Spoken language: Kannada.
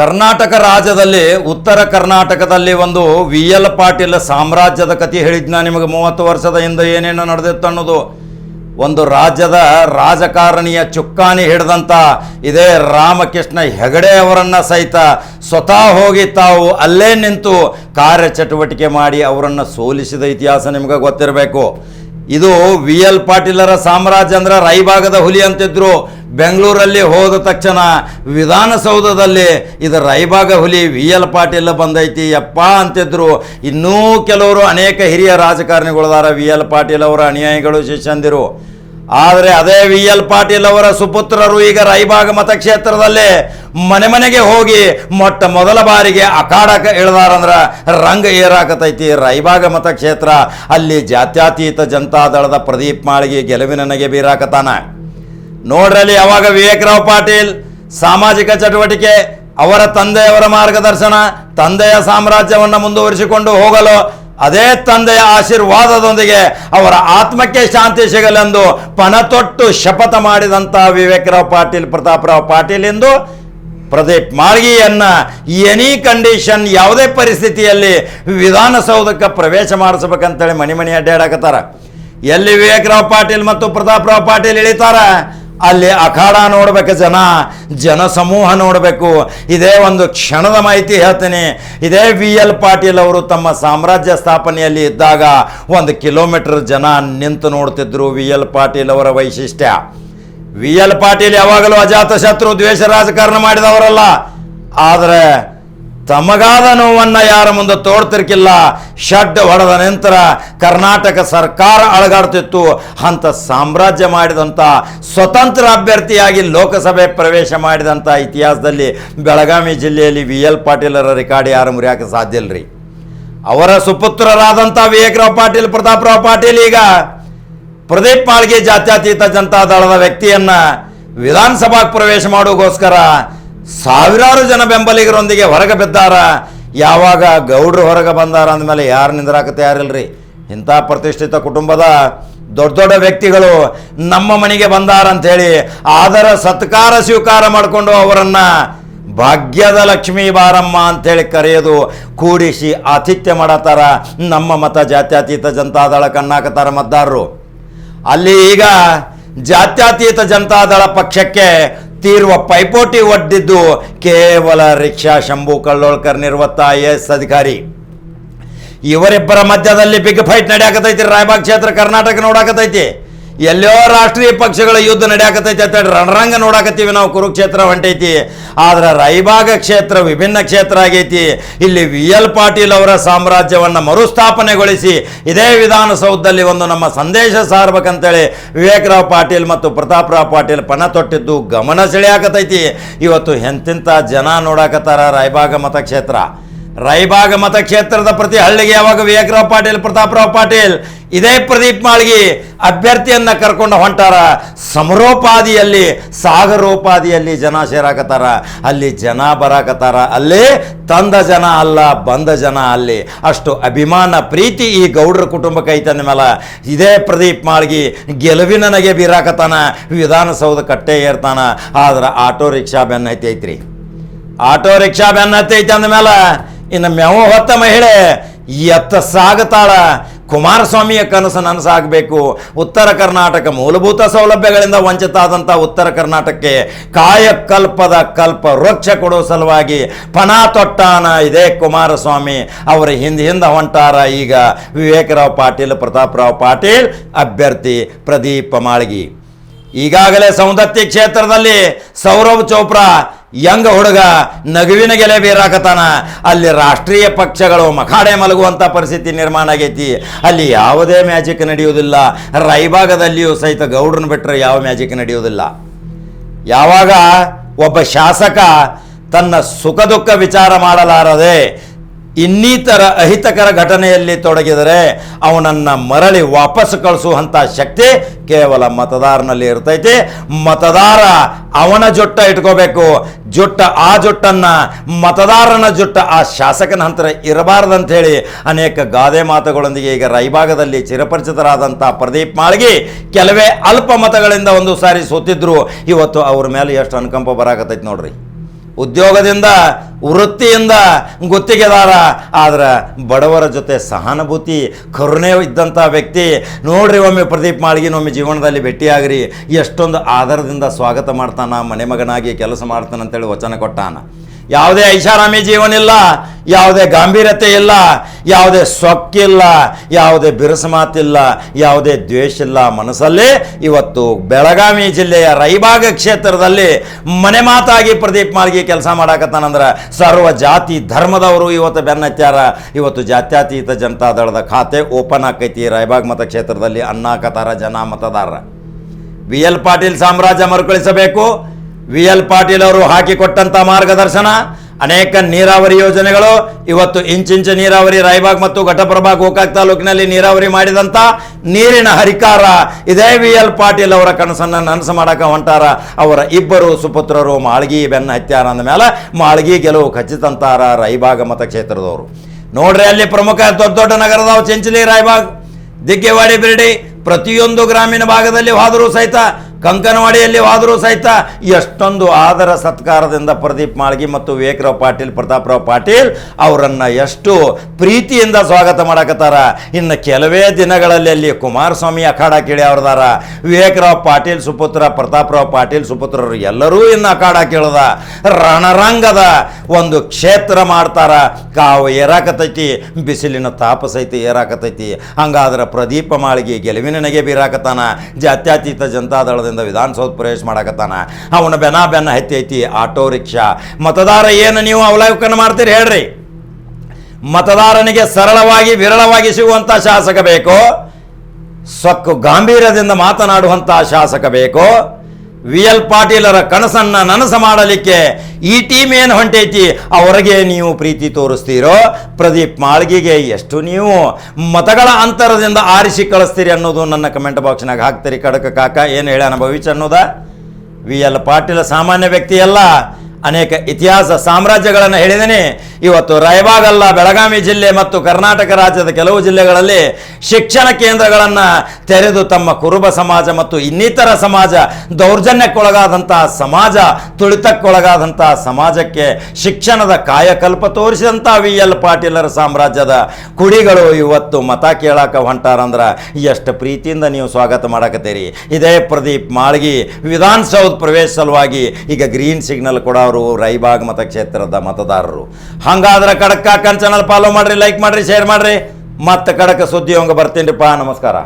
ಕರ್ನಾಟಕ ರಾಜ್ಯದಲ್ಲಿ, ಉತ್ತರ ಕರ್ನಾಟಕದಲ್ಲಿ ಒಂದು ವಿ ಎಲ್ ಪಾಟೀಲ್ ಸಾಮ್ರಾಜ್ಯದ ಕಥೆ ಹೇಳಿದ್ನ ನಿಮಗೆ ಮೂವತ್ತು ವರ್ಷದ ಹಿಂದೆ ಏನೇನು ನಡೆದಿತ್ತು ಅನ್ನೋದು. ಒಂದು ರಾಜ್ಯದ ರಾಜಕಾರಣಿಯ ಚುಕ್ಕಾಣಿ ಹಿಡಿದಂಥ ಇದೇ ರಾಮಕೃಷ್ಣ ಹೆಗಡೆ ಅವರನ್ನು ಸಹಿತ ಸ್ವತಃ ಹೋಗಿ ತಾವು ಅಲ್ಲೇ ನಿಂತು ಕಾರ್ಯಚಟುವಟಿಕೆ ಮಾಡಿ ಅವರನ್ನು ಸೋಲಿಸಿದ ಇತಿಹಾಸ ನಿಮಗೆ ಗೊತ್ತಿರಬೇಕು. ಇದು ವಿ ಎಲ್ ಪಾಟೀಲರ ಸಾಮ್ರಾಜ್ಯ ಅಂದ್ರೆ ರೈಭಾಗದ ಹುಲಿ ಅಂತಿದ್ರು. ಬೆಂಗಳೂರಲ್ಲಿ ಹೋದ ತಕ್ಷಣ ವಿಧಾನಸೌಧದಲ್ಲಿ ಇದು ರೈಬಾಗ ಹುಲಿ ವಿ ಎಲ್ ಪಾಟೀಲ್ ಬಂದೈತಿ. ಯಪ್ಪ ಅಂತಿದ್ರು. ಇನ್ನೂ ಕೆಲವರು ಅನೇಕ ಹಿರಿಯ ರಾಜಕಾರಣಿಗಳದಾರ ವಿ ಎಲ್ ಪಾಟೀಲ್ ಅವರ ಅನುಯಾಯಿಗಳು ಶಿಷ್ಯಂದಿರು. ಆದರೆ ಅದೇ ವಿ ಎಲ್ ಪಾಟೀಲ್ ಅವರ ಸುಪುತ್ರರು ಈಗ ರೈಬಾಗ ಮತಕ್ಷೇತ್ರದಲ್ಲಿ ಮನೆ ಮನೆಗೆ ಹೋಗಿ ಮೊಟ್ಟ ಮೊದಲ ಬಾರಿಗೆ ಅಖಾಡಕ ಇಳ್ದಾರಂದ್ರ ರಂಗ ಏರಾಕತೈತಿ. ರೈಬಾಗ ಮತಕ್ಷೇತ್ರ ಅಲ್ಲಿ ಜಾತ್ಯಾತೀತ ಜನತಾದಳದ ಪ್ರದೀಪ್ ಮಾಳಿಗೆ ಗೆಲುವಿನ ನನಗೆ ಬೀರಾಕತಾನ ನೋಡ್ರಲ್ಲಿ ಯಾವಾಗ ವಿವೇಕರಾವ್ ಪಾಟೀಲ್ ಸಾಮಾಜಿಕ ಚಟುವಟಿಕೆ, ಅವರ ತಂದೆಯವರ ಮಾರ್ಗದರ್ಶನ, ತಂದೆಯ ಸಾಮ್ರಾಜ್ಯವನ್ನು ಮುಂದುವರಿಸಿಕೊಂಡು ಹೋಗಲು, ಅದೇ ತಂದೆಯ ಆಶೀರ್ವಾದದೊಂದಿಗೆ ಅವರ ಆತ್ಮಕ್ಕೆ ಶಾಂತಿ ಸಿಗಲೆಂದು ಪಣತೊಟ್ಟು ಶಪಥ ಮಾಡಿದಂಥ ವಿವೇಕರಾವ್ ಪಾಟೀಲ್, ಪ್ರತಾಪರಾವ್ ಪಾಟೀಲ್ ಎಂದು ಪ್ರದೀಪ್ ಮಾಳ್ಗಿಯನ್ನ ಎನಿ ಕಂಡೀಷನ್ ಯಾವುದೇ ಪರಿಸ್ಥಿತಿಯಲ್ಲಿ ವಿಧಾನಸೌಧಕ್ಕೆ ಪ್ರವೇಶ ಮಾಡಿಸ್ಬೇಕಂತೇಳಿ ಮಣಿಮಣಿ ಅಡ್ಡಾಡಕತ್ತಾರ. ಎಲ್ಲಿ ವಿವೇಕರಾವ್ ಪಾಟೀಲ್ ಮತ್ತು ಪ್ರತಾಪರಾವ್ ಪಾಟೀಲ್ ಇಳಿತಾರ? ಅಲ್ಲಿ ಅಖಾಡ ನೋಡಬೇಕು ಜನ ಜನ ಸಮೂಹ ನೋಡಬೇಕು. ಇದೇ ಒಂದು ಕ್ಷಣದ ಮಾಹಿತಿ ಹೇಳ್ತೀನಿ. ಇದೇ ವಿ ಎಲ್ ಪಾಟೀಲ್ ಅವರು ತಮ್ಮ ಸಾಮ್ರಾಜ್ಯ ಸ್ಥಾಪನೆಯಲ್ಲಿ ಇದ್ದಾಗ ಒಂದು ಕಿಲೋಮೀಟರ್ ಜನ ನಿಂತು ನೋಡ್ತಿದ್ರು ವಿ ಎಲ್ ಪಾಟೀಲ್ ಅವರ ವೈಶಿಷ್ಟ್ಯ. ವಿ ಎಲ್ ಪಾಟೀಲ್ ಯಾವಾಗಲೂ ಅಜಾತ ಶತ್ರು ದ್ವೇಷ ರಾಜಕಾರಣ ಮಾಡಿದವರಲ್ಲ. ಆದರೆ ತಮಗಾದ ನೋವನ್ನು ಯಾರ ಮುಂದೆ ತೋಡ್ತಿರ್ಕಿಲ್ಲ ಷಡ್ ಹೊಡೆದ ನಂತರ ಕರ್ನಾಟಕ ಸರ್ಕಾರ ಅಳಗಾಡ್ತಿತ್ತು. ಅಂತ ಸಾಮ್ರಾಜ್ಯ ಮಾಡಿದಂಥ ಸ್ವತಂತ್ರ ಅಭ್ಯರ್ಥಿಯಾಗಿ ಲೋಕಸಭೆ ಪ್ರವೇಶ ಮಾಡಿದಂಥ ಇತಿಹಾಸದಲ್ಲಿ ಬೆಳಗಾವಿ ಜಿಲ್ಲೆಯಲ್ಲಿ ವಿ ಎಲ್ ಪಾಟೀಲರ ರೆಕಾರ್ಡ್ ಯಾರು ಮುರಿಯಾಕೆ ಸಾಧ್ಯ ಇಲ್ರಿ? ಅವರ ಸುಪುತ್ರರಾದಂಥ ವಿವೇಕರಾವ್ ಪಾಟೀಲ್, ಪ್ರತಾಪರಾವ್ ಪಾಟೀಲ್ ಈಗ ಪ್ರದೀಪ್ ಮಾಳ್ಗೆ ಜಾತ್ಯತೀತ ಜನತಾದಳದ ವ್ಯಕ್ತಿಯನ್ನ ವಿಧಾನಸಭಾಗೆ ಪ್ರವೇಶ ಮಾಡೋಗೋಸ್ಕರ ಸಾವಿರಾರು ಜನ ಬೆಂಬಲಿಗರೊಂದಿಗೆ ಹೊರಗೆ ಬಿದ್ದಾರ. ಯಾವಾಗ ಗೌಡ್ರು ಹೊರಗೆ ಬಂದಾರ ಅಂದಮೇಲೆ ಯಾರು ನಿಂದ್ರಾಕ ಯಾರಿಲ್ರಿ? ಇಂಥ ಪ್ರತಿಷ್ಠಿತ ಕುಟುಂಬದ ದೊಡ್ಡ ದೊಡ್ಡ ವ್ಯಕ್ತಿಗಳು ನಮ್ಮ ಮನೆಗೆ ಬಂದಾರ ಅಂಥೇಳಿ ಆದರ ಸತ್ಕಾರ ಸ್ವೀಕಾರ ಮಾಡಿಕೊಂಡು ಅವರನ್ನು ಭಾಗ್ಯದ ಲಕ್ಷ್ಮೀ ಬಾರಮ್ಮ ಅಂತೇಳಿ ಕರೆಯೋದು, ಕೂಡಿಸಿ ಆತಿಥ್ಯ ಮಾಡತ್ತಾರ. ನಮ್ಮ ಮತ ಜಾತ್ಯತೀತ ಜನತಾದಳ ಕಣ್ಣಾಕತ್ತಾರ ಮತದಾರರು. ಅಲ್ಲಿ ಈಗ ಜಾತ್ಯತೀತ ಜನತಾದಳ ಪಕ್ಷಕ್ಕೆ ತೀರುವ ಪೈಪೋಟಿ ಒಡ್ಡಿದ್ದು ಕೇವಲ ರಿಕ್ಷಾ ಶಂಭು ಕಳ್ಳೋಳ್ಕರ್ ನಿರ್ವತ್ತ ಐ ಎಸ್ ಅಧಿಕಾರಿ. ಇವರಿಬ್ಬರ ಮಧ್ಯದಲ್ಲಿ ಬಿಗ್ ಫೈಟ್ ನಡೆಯಾಕತೈತಿ ರಾಯಬಾಗ್ ಕ್ಷೇತ್ರ ಕರ್ನಾಟಕ ನೋಡಾಕತೈತಿ ಎಲ್ಲೋ ರಾಷ್ಟ್ರೀಯ ಪಕ್ಷಗಳ ಯುದ್ಧ ನಡೆಯಾಕತೈತಿ ಅಂತ ರಣರಂಗ ನೋಡಾಕತ್ತೀವಿ ನಾವು ಕುರುಕ್ಷೇತ್ರ ಹೊಂಟೈತಿ. ಆದ್ರೆ ರೈಬಾಗ ಕ್ಷೇತ್ರ ವಿಭಿನ್ನ ಕ್ಷೇತ್ರ ಆಗೈತಿ. ಇಲ್ಲಿ ವಿ ಎಲ್ ಪಾಟೀಲ್ ಅವರ ಸಾಮ್ರಾಜ್ಯವನ್ನು ಮರುಸ್ಥಾಪನೆಗೊಳಿಸಿ ಇದೇ ವಿಧಾನಸೌಧದಲ್ಲಿ ಒಂದು ನಮ್ಮ ಸಂದೇಶ ಸಾರ್ಬೇಕಂತೇಳಿ ವಿವೇಕರಾವ್ ಪಾಟೀಲ್ ಮತ್ತು ಪ್ರತಾಪರಾವ್ ಪಾಟೀಲ್ ಪಣ ತೊಟ್ಟಿದ್ದು ಗಮನ ಸೆಳೆಯಾಕತೈತಿ ಇವತ್ತು ಎಂತಿಂಥ ಜನ ನೋಡಾಕತ್ತಾರ ರಾಯಬಾಗ ಮತಕ್ಷೇತ್ರ. ರಾಯಬಾಗ ಮತಕ್ಷೇತ್ರದ ಪ್ರತಿ ಹಳ್ಳಿಗೆ ಯಾವಾಗ ವಿವೇಕರಾವ್ ಪಾಟೀಲ್, ಪ್ರತಾಪರಾವ್ ಪಾಟೀಲ್, ಇದೇ ಪ್ರದೀಪ್ ಮಾಳ್ಗಿ ಅಭ್ಯರ್ಥಿಯನ್ನ ಕರ್ಕೊಂಡು ಹೊಂಟಾರ. ಸಮರೋಪಾದಿಯಲ್ಲಿ, ಸಾಗರೋಪಾದಿಯಲ್ಲಿ ಜನ ಸೇರಾಕತ್ತಾರ. ಅಲ್ಲಿ ಜನ ಬರಾಕತ್ತಾರ. ಅಲ್ಲಿ ತಂದ ಜನ ಅಲ್ಲ, ಬಂದ ಜನ ಅಲ್ಲಿ. ಅಷ್ಟು ಅಭಿಮಾನ, ಪ್ರೀತಿ ಈ ಗೌಡ್ರ ಕುಟುಂಬಕ್ಕೆ ಐತಂದ ಮೇಲೆ ಇದೇ ಪ್ರದೀಪ್ ಮಾಳ್ಗಿ ಗೆಲುವಿನ ನಗೆ ಬೀರಾಕತ್ತಾನ, ವಿಧಾನಸೌಧ ಕಟ್ಟೆ ಏರ್ತಾನ. ಆದ್ರೆ ಆಟೋ ರಿಕ್ಷಾ ಬೆನ್ನೈತಿ ಐತ್ರಿ ಆಟೋ ರಿಕ್ಷಾ ಬೆನ್ನತ್ತೈತೆ ಅಂದಮೇಲೆ ಇನ್ನು ಮ್ಯಾವ ಹೊತ್ತ ಮಹಿಳೆ, ಎತ್ತ ಸಾಗತಾಳ. ಕುಮಾರಸ್ವಾಮಿಯ ಕನಸು ನನಸಾಗಬೇಕು. ಉತ್ತರ ಕರ್ನಾಟಕ ಮೂಲಭೂತ ಸೌಲಭ್ಯಗಳಿಂದ ವಂಚಿತ ಆದಂಥ ಉತ್ತರ ಕರ್ನಾಟಕಕ್ಕೆ ಕಾಯಕಲ್ಪದ ಕಲ್ಪ ವೃಕ್ಷ ಕೊಡೋ ಸಲುವಾಗಿ ಪಣ ತೊಟ್ಟಾನ ಇದೇ ಕುಮಾರಸ್ವಾಮಿ. ಅವರ ಹಿಂದೆ ಹಿಂದೆ ಹೊಂಟಾರ ಈಗ ವಿವೇಕರಾವ್ ಪಾಟೀಲ್, ಪ್ರತಾಪರಾವ್ ಪಾಟೀಲ್, ಅಭ್ಯರ್ಥಿ ಪ್ರದೀಪ ಮಾಳ್ಗಿ. ಈಗಾಗಲೇ ಸೌಂದತ್ತಿ ಕ್ಷೇತ್ರದಲ್ಲಿ ಸೌರವ್ ಚೋಪ್ರಾ ಯಂಗ ಹುಡುಗ ನಗುವಿನ ಗೆಲೆ ಬೀರಾಕತಾನ ಅಲ್ಲಿ ರಾಷ್ಟ್ರೀಯ ಪಕ್ಷಗಳು ಮಖಾಡೆ ಮಲಗುವಂಥ ಪರಿಸ್ಥಿತಿ ನಿರ್ಮಾಣ ಆಗೈತಿ. ಅಲ್ಲಿ ಯಾವುದೇ ಮ್ಯಾಜಿಕ್ ನಡೆಯುವುದಿಲ್ಲ. ರೈಭಾಗದಲ್ಲಿಯೂ ಸಹಿತ ಗೌಡ್ರನ್ನ ಬಿಟ್ಟರೆ ಯಾವ ಮ್ಯಾಜಿಕ್ ನಡೆಯುವುದಿಲ್ಲ. ಯಾವಾಗ ಒಬ್ಬ ಶಾಸಕ ತನ್ನ ಸುಖ ದುಃಖ ವಿಚಾರ ಮಾಡಲಾರದೆ ಇನ್ನಿತರ ಅಹಿತಕರ ಘಟನೆಯಲ್ಲಿ ತೊಡಗಿದರೆ ಅವನನ್ನು ಮರಳಿ ವಾಪಸ್ ಕಳಿಸುವಂಥ ಶಕ್ತಿ ಕೇವಲ ಮತದಾರನಲ್ಲಿ ಇರ್ತೈತಿ. ಮತದಾರ ಅವನ ಜೊಟ್ಟ ಇಟ್ಕೋಬೇಕು. ಜೊಟ್ಟ ಆ ಜೊಟ್ಟನ್ನು ಮತದಾರನ ಜೊಟ್ಟ ಆ ಶಾಸಕನ ಹಂತರ ಇರಬಾರ್ದಂತ ಹೇಳಿ ಅನೇಕ ಗಾದೆ ಮಾತುಗಳೊಂದಿಗೆ ಈಗ ರೈಭಾಗದಲ್ಲಿ ಚಿರಪರಿಚಿತರಾದಂಥ ಪ್ರದೀಪ್ ಮಾಳ್ಗಿ ಕೆಲವೇ ಅಲ್ಪ ಮತಗಳಿಂದ ಒಂದು ಸಾರಿ ಸೋತಿದ್ರು. ಇವತ್ತು ಅವ್ರ ಮೇಲೆ ಎಷ್ಟು ಅನುಕಂಪ ಬರಾಕತ್ತೈತಿ ನೋಡ್ರಿ. ಉದ್ಯೋಗದಿಂದ, ವೃತ್ತಿಯಿಂದ ಗುತ್ತಿಗೆದಾರ. ಆದ್ರೆ ಬಡವರ ಜೊತೆ ಸಹಾನುಭೂತಿ, ಕರುಣೆ ಇದ್ದಂಥ ವ್ಯಕ್ತಿ. ನೋಡ್ರಿ ಒಮ್ಮೆ ಪ್ರದೀಪ್ ಮಾಳ್ಗಿನ ಒಮ್ಮೆ ಜೀವನದಲ್ಲಿ ಭೇಟಿಯಾಗ್ರಿ. ಎಷ್ಟೊಂದು ಆಧಾರದಿಂದ ಸ್ವಾಗತ ಮಾಡ್ತಾನ ಮನೆ ಮಗನಾಗಿ ಕೆಲಸ ಮಾಡ್ತಾನ ಅಂತೇಳಿ ವಚನ ಕೊಟ್ಟಾನ. ಯಾವುದೇ ಐಷಾರಾಮಿ ಜೀವನ ಇಲ್ಲ ಯಾವುದೇ ಗಾಂಭೀರ್ಯತೆ ಇಲ್ಲ, ಯಾವುದೇ ಸೊಕ್ಕಿಲ್ಲ, ಯಾವುದೇ ಬಿರುಸು ಮಾತಿಲ್ಲ, ಯಾವುದೇ ದ್ವೇಷ ಇಲ್ಲ ಮನಸ್ಸಲ್ಲಿ. ಇವತ್ತು ಬೆಳಗಾವಿ ಜಿಲ್ಲೆಯ ರೈಬಾಗ ಕ್ಷೇತ್ರದಲ್ಲಿ ಮನೆ ಮಾತಾಗಿ ಪ್ರದೀಪ್ ಮಾರ್ಗಿ ಕೆಲಸ ಮಾಡಾಕತ್ತಾನಂದ್ರೆ ಸರ್ವ ಜಾತಿ ಧರ್ಮದವರು ಇವತ್ತು ಬೆನ್ನತ್ಯಾರ. ಇವತ್ತು ಜಾತ್ಯತೀತ ಜನತಾದಳದ ಖಾತೆ ಓಪನ್ ಆಕೈತಿ ರಾಯಬಾಗ್ ಮತಕ್ಷೇತ್ರದಲ್ಲಿ ಅನ್ನಾಕತಾರ ಜನ ಮತದಾರ. ವಿ ಎಲ್ ಪಾಟೀಲ್ ಸಾಮ್ರಾಜ್ಯ ಮರುಕಳಿಸಬೇಕು. ವಿ ಎಲ್ ಪಾಟೀಲ್ ಅವರು ಹಾಕಿಕೊಟ್ಟಂತ ಮಾರ್ಗದರ್ಶನ, ಅನೇಕ ನೀರಾವರಿ ಯೋಜನೆಗಳು, ಇವತ್ತು ಇಂಚಿಂಚ ನೀರಾವರಿ ರಾಯಬಾಗ್ ಮತ್ತು ಘಟಪ್ರಭಾ ಗೋಕಾಕ್ ತಾಲೂಕಿನಲ್ಲಿ ನೀರಾವರಿ ಮಾಡಿದಂಥ ನೀರಿನ ಹರಿಕಾರ ಇದೇ ವಿ ಎಲ್ ಪಾಟೀಲ್ ಅವರ ಕನಸನ್ನು ನನಸು ಮಾಡಕ ಹೊಂಟಾರ. ಅವರ ಇಬ್ಬರು ಸುಪುತ್ರರು ಮಾಳ್ಗಿ, ಬೆನ್ನ ಹತ್ಯಾರ ಅಂದ ಮೇಲೆ ಮಾಳ್ಗಿ ಗೆಲುವು ಖಚಿತಂತಾರ ರಾಯಬಾಗ ಮತಕ್ಷೇತ್ರದವರು. ನೋಡ್ರಿ ಅಲ್ಲಿ ಪ್ರಮುಖ ದೊಡ್ಡ ದೊಡ್ಡ ನಗರದವು, ಚೆಂಚಲಿ, ರಾಯಬಾಗ್, ದಿಗ್ಗೆವಾಡಿ, ಬಿರಡಿ, ಪ್ರತಿಯೊಂದು ಗ್ರಾಮೀಣ ಭಾಗದಲ್ಲಿ ಹೋದರೂ ಸಹಿತ ಕಂಕನವಾಡಿಯಲ್ಲಿ ಹೋದರೂ ಸಹಿತ ಎಷ್ಟೊಂದು ಆದರ ಸತ್ಕಾರದಿಂದ ಪ್ರದೀಪ್ ಮಾಳ್ಗಿ ಮತ್ತು ವಿವೇಕರಾವ್ ಪಾಟೀಲ್, ಪ್ರತಾಪರಾವ್ ಪಾಟೀಲ್ ಅವರನ್ನು ಎಷ್ಟು ಪ್ರೀತಿಯಿಂದ ಸ್ವಾಗತ ಮಾಡಕತ್ತಾರ. ಇನ್ನು ಕೆಲವೇ ದಿನಗಳಲ್ಲಿ ಅಲ್ಲಿ ಕುಮಾರಸ್ವಾಮಿ ಅಖಾಡ ಕೇಳಿ ಅವ್ರದಾರ. ವಿವೇಕರಾವ್ ಪಾಟೀಲ್ ಸುಪುತ್ರ, ಪ್ರತಾಪರಾವ್ ಪಾಟೀಲ್ ಸುಪುತ್ರರು ಎಲ್ಲರೂ ಇನ್ನು ಅಖಾಡ ಕೇಳದ. ರಣರಂಗದ ಒಂದು ಕ್ಷೇತ್ರ ಮಾಡ್ತಾರ. ಕಾವು ಏರಾಕತೈತಿ, ಬಿಸಿಲಿನ ತಾಪ ಸಹಿತ ಏರಾಕತೈತಿ. ಹಂಗಾದ್ರೆ ಪ್ರದೀಪ ಮಾಳಿಗೆ ಗೆಲುವಿನ ನೆಗೆ ಬೀರಾಕತ್ತಾನ. ಜಾತ್ಯತೀತ ಜನತಾದಳದಿಂದ ವಿಧಾನಸೌಧ ಪ್ರವೇಶ ಮಾಡಕತ್ತಾನ. ಅವನ ಬೆನ ಬೆನ್ನ ಹತ್ತಿ ಐತಿ ಆಟೋ ರಿಕ್ಷಾ. ಮತದಾರ ಏನು ನೀವು ಅವಲೋಕನ ಮಾಡ್ತೀರಿ ಹೇಳ್ರಿ. ಮತದಾರನಿಗೆ ಸರಳವಾಗಿ, ವಿರಳವಾಗಿ ಸಿಗುವಂಥ ಶಾಸಕ ಬೇಕು. ಸೊಕ್ಕು ಗಾಂಭೀರ್ಯದಿಂದ ಮಾತನಾಡುವಂಥ ಶಾಸಕ ಬೇಕು. ವಿ ಎಲ್ ಪಾಟೀಲರ ಕನಸನ್ನ ನನಸ ಮಾಡಲಿಕ್ಕೆ ಈ ಟೀಮ್ ಏನು ಹೊಂಟೈತಿ? ಅವರಿಗೆ ನೀವು ಪ್ರೀತಿ ತೋರಿಸ್ತೀರೋ? ಪ್ರದೀಪ್ ಮಾಳ್ಗಿಗೆ ಎಷ್ಟು ನೀವು ಮತಗಳ ಅಂತರದಿಂದ ಆರಿಸಿ ಕಳಿಸ್ತೀರಿ ಅನ್ನೋದು ನನ್ನ ಕಮೆಂಟ್ ಬಾಕ್ಸ್ನಾಗ ಹಾಕ್ತೀರಿ ಕಡಕ ಕಾಕ. ಏನು ಹೇಳ ಭವಿಷ್ಯ ಅನ್ನೋದ? ವಿ ಎಲ್ ಪಾಟೀಲ ಸಾಮಾನ್ಯ ವ್ಯಕ್ತಿ ಅಲ್ಲ. ಅನೇಕ ಇತಿಹಾಸ ಸಾಮ್ರಾಜ್ಯಗಳನ್ನು ಹೇಳಿದನೆ ಇವತ್ತು ರಾಯಬಾಗಲ್ಲ, ಬೆಳಗಾವಿ ಜಿಲ್ಲೆ ಮತ್ತು ಕರ್ನಾಟಕ ರಾಜ್ಯದ ಕೆಲವು ಜಿಲ್ಲೆಗಳಲ್ಲಿ ಶಿಕ್ಷಣ ಕೇಂದ್ರಗಳನ್ನು ತೆರೆದು ತಮ್ಮ ಕುರುಬ ಸಮಾಜ ಮತ್ತು ಇನ್ನಿತರ ಸಮಾಜ ದೌರ್ಜನ್ಯಕ್ಕೊಳಗಾದಂತಹ ಸಮಾಜ, ತುಳಿತಕ್ಕೊಳಗಾದಂತಹ ಸಮಾಜಕ್ಕೆ ಶಿಕ್ಷಣದ ಕಾಯಕಲ್ಪ ತೋರಿಸಿದಂಥ ವಿ. ಎಲ್. ಪಾಟೀಲರ ಸಾಮ್ರಾಜ್ಯದ ಕುಡಿಗಳು ಇವತ್ತು ಮತ ಕೇಳಾಕ ಹೊಂಟಾರಂದ್ರೆ ಎಷ್ಟು ಪ್ರೀತಿಯಿಂದ ನೀವು ಸ್ವಾಗತ ಮಾಡಕತ್ತೀರಿ. ಇದೇ ಪ್ರದೀಪ್ ಮಾಳ್ಗಿ ವಿಧಾನಸೌಧ ಪ್ರವೇಶ ಸಲುವಾಗಿ ಈಗ ಗ್ರೀನ್ ಸಿಗ್ನಲ್ ಕೊಡೋರು ರೈಬಾಗ್ ಮತಕ್ಷೇತ್ರದ ಮತದಾರರು. ಹಂಗಾದ್ರೆ ಕಡಕ ಚಾನಲ್ ಫಾಲೋ ಮಾಡ್ರಿ ಲೈಕ್ ಮಾಡ್ರಿ ಶೇರ್ ಮಾಡ್ರಿ. ಮತ್ತೆ ಕಡಕ ಸುದ್ದಿ ಹಂಗ ಬರ್ತೀನಿ ನಮಸ್ಕಾರ.